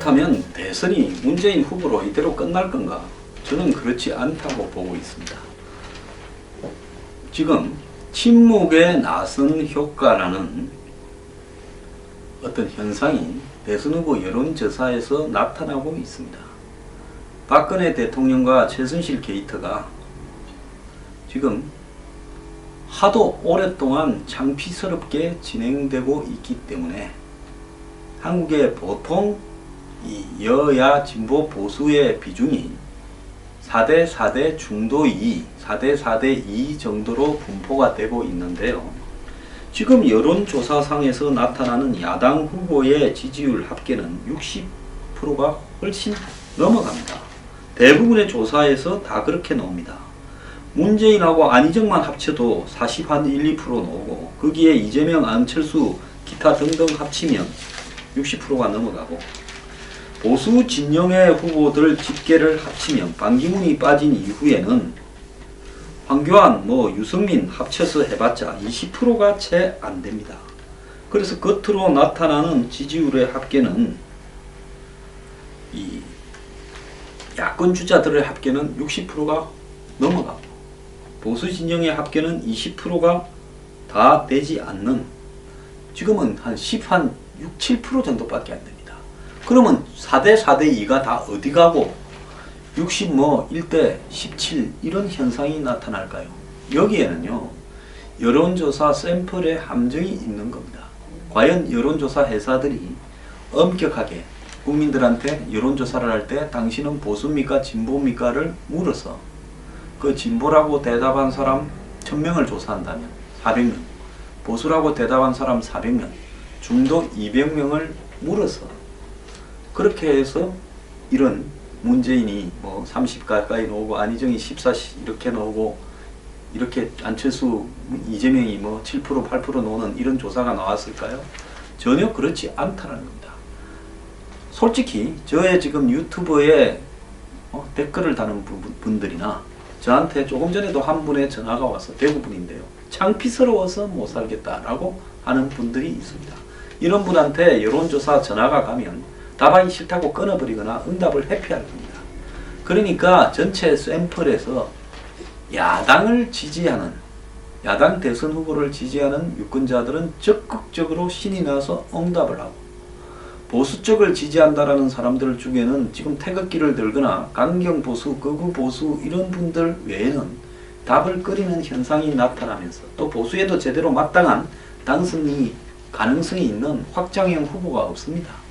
그렇다면 대선이 문재인 후보로 이대로 끝날 건가? 저는 그렇지 않다고 보고 있습니다. 지금 침묵의 나선 효과라는 어떤 현상이 대선 후보 여론조사에서 나타나고 있습니다. 박근혜 대통령과 최순실 게이트가 지금 하도 오랫동안 창피스럽게 진행되고 있기 때문에 한국의 보통 이 여야 진보 보수의 비중이 4대 4대 중도 2, 4대 4대 2 정도로 분포가 되고 있는데요. 지금 여론조사상에서 나타나는 야당 후보의 지지율 합계는 60%가 훨씬 넘어갑니다. 대부분의 조사에서 다 그렇게 나옵니다. 문재인하고 안희정만 합쳐도 40, 한 1, 2% 나오고 거기에 이재명, 안철수, 기타 등등 합치면 60%가 넘어가고 보수 진영의 후보들 집계를 합치면 반기문이 빠진 이후에는 황교안, 뭐 유승민 합쳐서 해봤자 20%가 채 안 됩니다. 그래서 겉으로 나타나는 지지율의 합계는 이 야권 주자들의 합계는 60%가 넘어가고 보수 진영의 합계는 20%가 다 되지 않는 지금은 한 10, 한 6, 7% 정도밖에 안 됩니다. 그러면 4대 4대 2가 다 어디 가고 60 뭐 1대 17 이런 현상이 나타날까요? 여기에는요. 여론조사 샘플의 함정이 있는 겁니다. 과연 여론조사 회사들이 엄격하게 국민들한테 여론조사를 할 때 당신은 보수입니까 진보입니까를 물어서 그 진보라고 대답한 사람 1000명을 조사한다면 400명 보수라고 대답한 사람 400명 중도 200명을 물어서 그렇게 해서 이런 문재인이 뭐 30 가까이 나오고 안희정이 14 이렇게 나오고 이렇게 안철수 이재명이 뭐 7% 8% 나오는 이런 조사가 나왔을까요? 전혀 그렇지 않다는 겁니다. 솔직히 저의 지금 유튜브에 어, 댓글을 다는 부- 분들이나 저한테 조금 전에도 한 분의 전화가 와서 대구 분인데요. 창피스러워서 못 살겠다라고 하는 분들이 있습니다. 이런 분한테 여론조사 전화가 가면 답하기 싫다고 끊어버리거나 응답을 회피할 겁니다. 그러니까 전체 샘플에서 야당을 지지하는 야당 대선 후보를 지지하는 유권자들은 적극적으로 신이 나서 응답을 하고 보수 쪽을 지지한다라는 사람들 중에는 지금 태극기를 들거나 강경 보수, 극우 보수 이런 분들 외에는 답을 꺼리는 현상이 나타나면서 또 보수에도 제대로 마땅한 당선이 가능성이 있는 확장형 후보가 없습니다.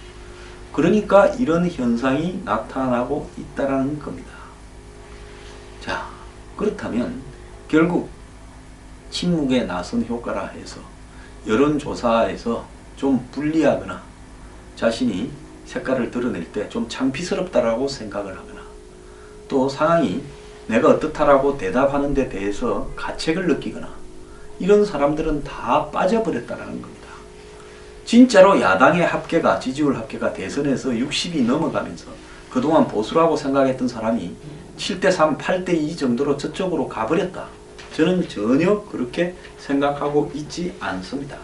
그러니까 이런 현상이 나타나고 있다라는 겁니다. 자, 그렇다면 결국 침묵의 나선 효과라 해서 여론조사에서 좀 불리하거나 자신이 색깔을 드러낼 때 좀 창피스럽다라고 생각을 하거나 또 상황이 내가 어떻다라고 대답하는 데 대해서 가책을 느끼거나 이런 사람들은 다 빠져버렸다라는 겁니다. 진짜로 야당의 합계가 지지율 합계가 대선에서 60이 넘어가면서 그동안 보수라고 생각했던 사람이 7대 3, 8대 2 정도로 저쪽으로 가버렸다. 저는 전혀 그렇게 생각하고 있지 않습니다.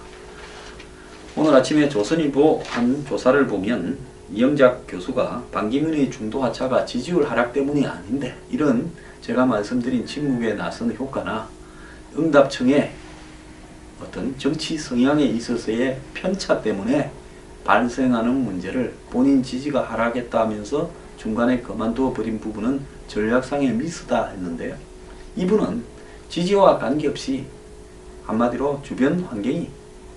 오늘 아침에 조선일보 한 조사를 보면 이영작 교수가 반기문의 중도 하차가 지지율 하락 때문이 아닌데 이런 제가 말씀드린 침묵의 나선 효과나 응답청의 어떤 정치 성향에 있어서의 편차 때문에 발생하는 문제를 본인 지지가 하락했다 하면서 중간에 그만두어 버린 부분은 전략상의 미스다 했는데요. 이분은 지지와 관계없이 한마디로 주변 환경이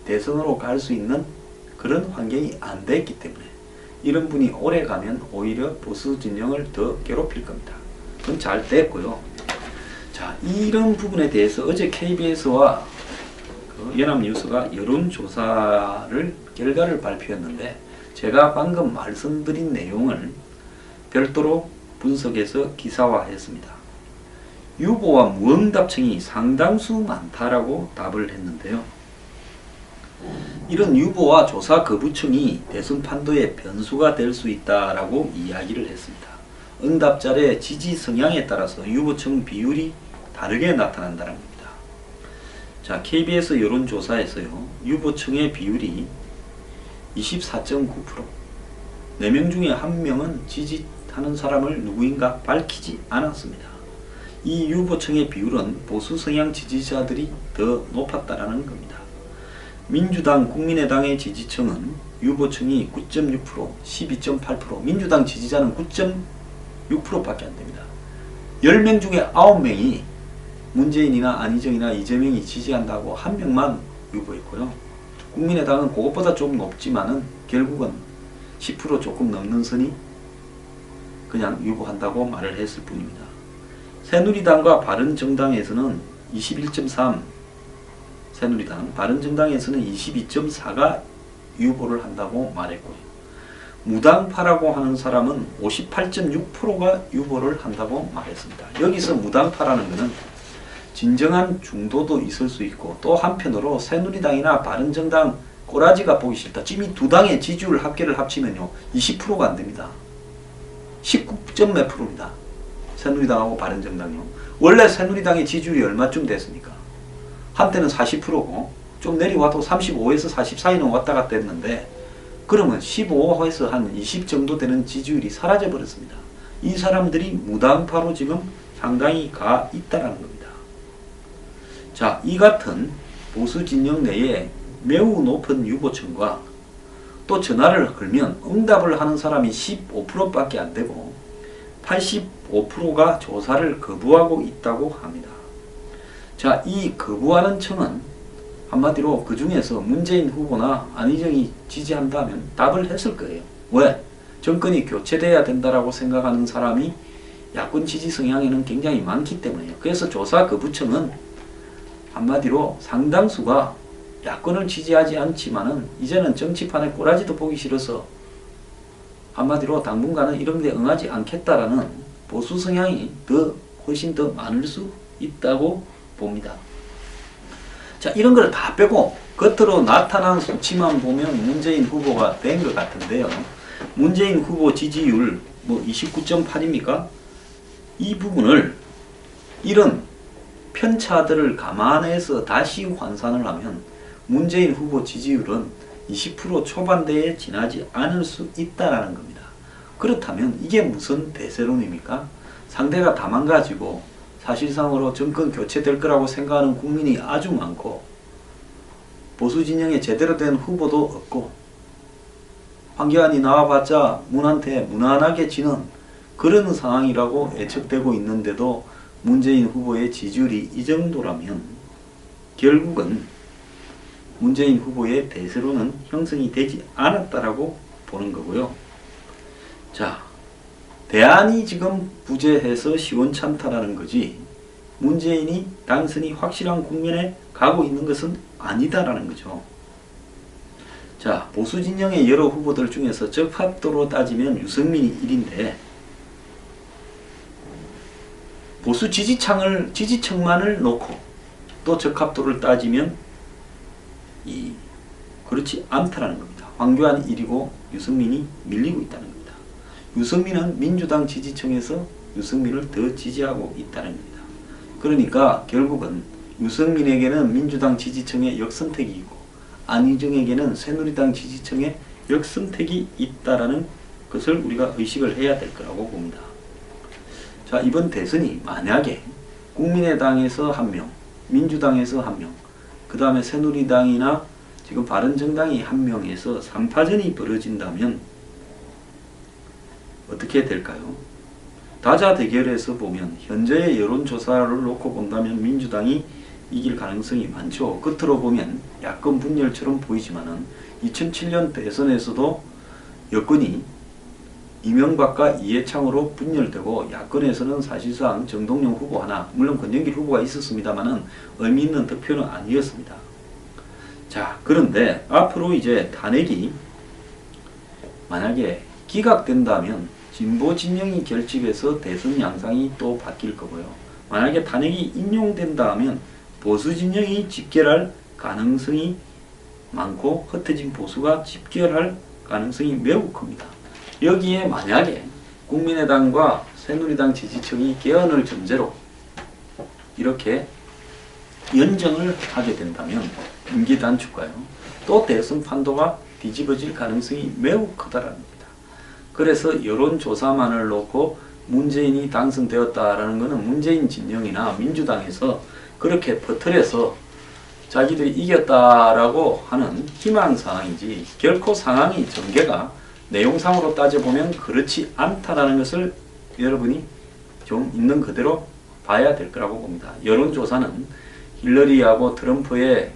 대선으로 갈 수 있는 그런 환경이 안 됐기 때문에 이런 분이 오래 가면 오히려 보수 진영을 더 괴롭힐 겁니다. 그건 잘 됐고요. 자, 이런 부분에 대해서 어제 KBS와 그 연합뉴스가 여론조사를 결과를 발표했는데 제가 방금 말씀드린 내용을 별도로 분석해서 기사화했습니다. 유보와 무응답층이 상당수 많다라고 답을 했는데요. 이런 유보와 조사 거부층이 대선 판도의 변수가 될 수 있다라고 이야기를 했습니다. 응답자의 지지 성향에 따라서 유보층 비율이 다르게 나타난다는. 자, KBS 여론조사에서요, 유보층의 비율이 24.9%, 4명 중에 한 명은 지지하는 사람을 누구인가 밝히지 않았습니다. 이 유보층의 비율은 보수 성향 지지자들이 더 높았다라는 겁니다. 민주당, 국민의당의 지지층은 유보층이 9.6%, 12.8%, 민주당 지지자는 9.6%밖에 안 됩니다. 10명 중에 9명이 문재인이나 안희정이나 이재명이 지지한다고 한 명만 유보했고요. 국민의당은 그것보다 좀 높지만은 결국은 10% 조금 넘는 선이 그냥 유보한다고 말을 했을 뿐입니다. 새누리당과 바른정당에서는 21.3, 새누리당, 바른정당에서는 22.4가 유보를 한다고 말했고요. 무당파라고 하는 사람은 58.6%가 유보를 한다고 말했습니다. 여기서 무당파라는 것은 진정한 중도도 있을 수 있고 또 한편으로 새누리당이나 바른정당 꼬라지가 보기 싫다. 지금 이 두 당의 지지율 합계를 합치면요 20%가 안 됩니다. 19점 몇 프로입니다. 새누리당하고 바른정당요. 원래 새누리당의 지지율이 얼마쯤 됐습니까? 한때는 40%고 좀 내려와도 35에서 40 사이는 왔다 갔다 했는데 그러면 15에서 한 20 정도 되는 지지율이 사라져 버렸습니다. 이 사람들이 무당파로 지금 상당히 가 있다라는 겁니다. 자, 이 같은 보수 진영 내에 매우 높은 유보층과 또 전화를 걸면 응답을 하는 사람이 15%밖에 안 되고 85%가 조사를 거부하고 있다고 합니다. 자, 이 거부하는 층은 한마디로 그 중에서 문재인 후보나 안희정이 지지한다면 답을 했을 거예요. 왜? 정권이 교체돼야 된다라고 생각하는 사람이 야권 지지 성향에는 굉장히 많기 때문이에요. 그래서 조사 거부층은 한마디로 상당수가 야권을 지지하지 않지만은 이제는 정치판에 꼬라지도 보기 싫어서 한마디로 당분간은 이런 데 응하지 않겠다라는 보수 성향이 더 훨씬 더 많을 수 있다고 봅니다. 자, 이런 걸 다 빼고 겉으로 나타난 수치만 보면 문재인 후보가 된 것 같은데요. 문재인 후보 지지율 뭐 29.8입니까? 이 부분을 이런 편차들을 감안해서 다시 환산을 하면 문재인 후보 지지율은 20% 초반대에 지나지 않을 수 있다라는 겁니다. 그렇다면 이게 무슨 대세론입니까? 상대가 다 망가지고 사실상으로 정권 교체될 거라고 생각하는 국민이 아주 많고 보수 진영에 제대로 된 후보도 없고 황교안이 나와봤자 문한테 무난하게 지는 그런 상황이라고 예측되고 있는데도 문재인 후보의 지지율이 이 정도라면 결국은 문재인 후보의 대세로는 형성이 되지 않았다라고 보는 거고요. 자, 대안이 지금 부재해서 시원찮다라는 거지 문재인이 당선이 확실한 국면에 가고 있는 것은 아니다라는 거죠. 자, 보수 진영의 여러 후보들 중에서 적합도로 따지면 유승민이 1인데 보수 지지층을 지지층만을 놓고 또 적합도를 따지면 이 그렇지 않다라는 겁니다. 황교안이 1위고 유승민이 밀리고 있다는 겁니다. 유승민은 민주당 지지층에서 유승민을 더 지지하고 있다는 겁니다. 그러니까 결국은 유승민에게는 민주당 지지층의 역선택이 있고 안희정에게는 새누리당 지지층의 역선택이 있다라는 것을 우리가 의식을 해야 될 거라고 봅니다. 자, 이번 대선이 만약에 국민의당에서 한 명, 민주당에서 한 명, 그 다음에 새누리당이나 지금 바른정당이 한 명에서 3파전이 벌어진다면 어떻게 될까요? 다자 대결에서 보면 현재의 여론조사를 놓고 본다면 민주당이 이길 가능성이 많죠. 끝으로 보면 야권 분열처럼 보이지만 은 2007년 대선에서도 여권이 이명박과 이해창으로 분열되고 야권에서는 사실상 정동영 후보 하나, 물론 권영길 후보가 있었습니다만은 의미 있는 득표는 아니었습니다. 자, 그런데 앞으로 이제 탄핵이 만약에 기각된다면 진보 진영이 결집해서 대선 양상이 또 바뀔 거고요. 만약에 탄핵이 인용된다 하면 보수 진영이 집결할 가능성이 많고 흩어진 보수가 집결할 가능성이 매우 큽니다. 여기에 만약에 국민의당과 새누리당 지지층이 개헌을 전제로 이렇게 연정을 하게 된다면 임기 단축과요. 또 대선 판도가 뒤집어질 가능성이 매우 크다라는 겁니다. 그래서 여론조사만을 놓고 문재인이 당선되었다라는 것은 문재인 진영이나 민주당에서 그렇게 퍼뜨려서 자기들이 이겼다라고 하는 희망사항이지 결코 상황이 전개가 내용상으로 따져보면 그렇지 않다라는 것을 여러분이 좀 있는 그대로 봐야 될 거라고 봅니다. 여론조사는 힐러리하고 트럼프의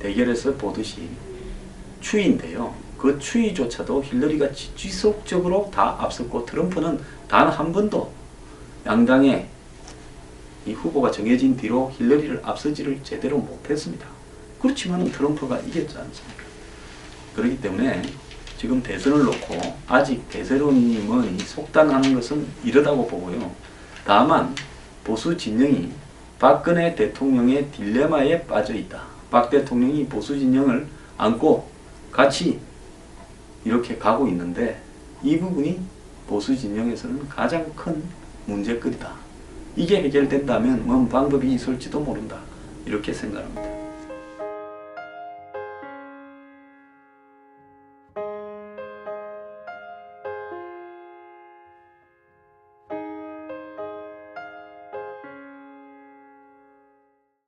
대결에서 보듯이 추이인데요. 그 추이조차도 힐러리가 지- 지속적으로 다 앞섰고 트럼프는 단 한 번도 양당의 이 후보가 정해진 뒤로 힐러리를 앞서지를 제대로 못했습니다. 그렇지만 트럼프가 이겼지 않습니까? 그렇기 때문에 지금 대선을 놓고 아직 대세론님은 속단하는 것은 이르다고 보고요. 다만 보수 진영이 박근혜 대통령의 딜레마에 빠져 있다. 박 대통령이 보수 진영을 안고 같이 이렇게 가고 있는데 이 부분이 보수 진영에서는 가장 큰 문제거리다. 이게 해결된다면 뭔 방법이 있을지도 모른다. 이렇게 생각합니다.